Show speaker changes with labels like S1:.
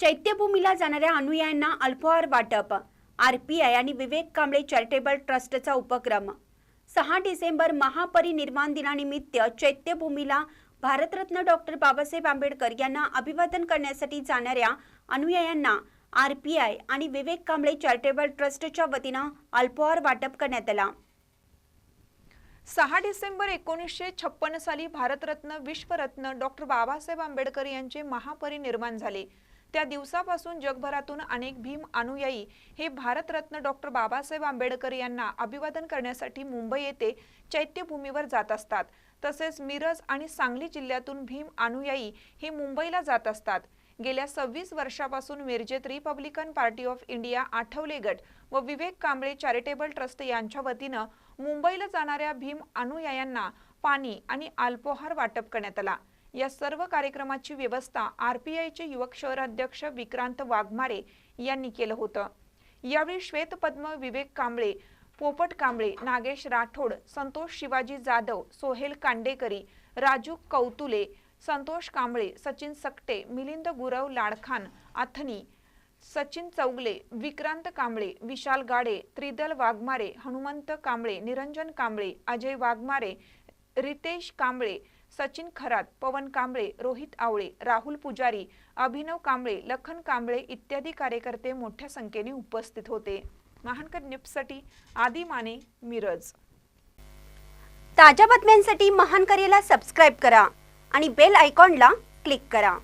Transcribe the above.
S1: चैत्यभूमीला जाणाऱ्या अनुयायांना अल्पहार वाटप. आर पी आय आणि विवेक कांबळे चॅरिटेबल ट्रस्टचा उपक्रम. सहा डिसेंबर महापरिनिर्वाण दिनानिमित्त चैत्यभूमीला भारतरत्न डॉक्टर बाबासाहेब आंबेडकर यांना अभिवादन करण्यासाठी जाणाऱ्या अनुयायांना आर पी आय आणि विवेक कांबळे चॅरिटेबल ट्रस्टच्या वतीनं अल्पहार वाटप करण्यात आला.
S2: सहा डिसेंबर एकोणीसशे छप्पन साली भारतरत्न विश्वरत्न डॉक्टर बाबासाहेब आंबेडकर यांचे महापरिनिर्वाण झाले. त्या दिवसापासून जगभरातून अनेक भीम अनुयायी हे भारतरत्न डॉक्टर बाबासाहेब आंबेडकर यांना अभिवादन करण्यासाठी मुंबई येथे चैत्यभूमीवर जात असतात. तसेच मिरज आणि सांगली जिल्ह्यातून भीम अनुयायी हे मुंबईला जात असतात. गेल्या सव्वीस वर्षापासून मिरजेत Republican Party of India Athawale गट व विवेक कांबळे चॅरिटेबल ट्रस्ट यांच्या वतीनं मुंबईला जाणाऱ्या भीम अनुयायांना पाणी आणि अल्पोहार वाटप करण्यात आला. या सर्व कार्यक्रमाची व्यवस्था आरपीआयचे युवक शहराध्यक्ष विक्रांत वाघमारे यांनी केलं होतं. यावेळी श्वेतपद्म विवेक कांबळे पोपट कांबळे नागेश राठोड संतोष शिवाजी जाधव सोहेल कांडेकरी राजू कौतुले संतोष कांबळे सचिन सकटे मिलिंद गुरव लाडखान अथनी सचिन चौगले विक्रांत कांबळे विशाल गाडे त्रिदल वाघमारे हनुमंत कांबळे निरंजन कांबळे अजय वाघमारे रितेश कांबळे सचिन खरात पवन कांबळे रोहित आवळे राहुल पुजारी अभिनव कांबळे लखन कांबळे इत्यादी कार्यकर्ते मोठ्या संख्येने उपस्थित होते. महानकर न्यूजसाठी आदी माने मिरज.
S1: ताज्या बातम्यांसाठी महान करेला सबस्क्राईब करा आणि बेल आयकॉनला क्लिक करा.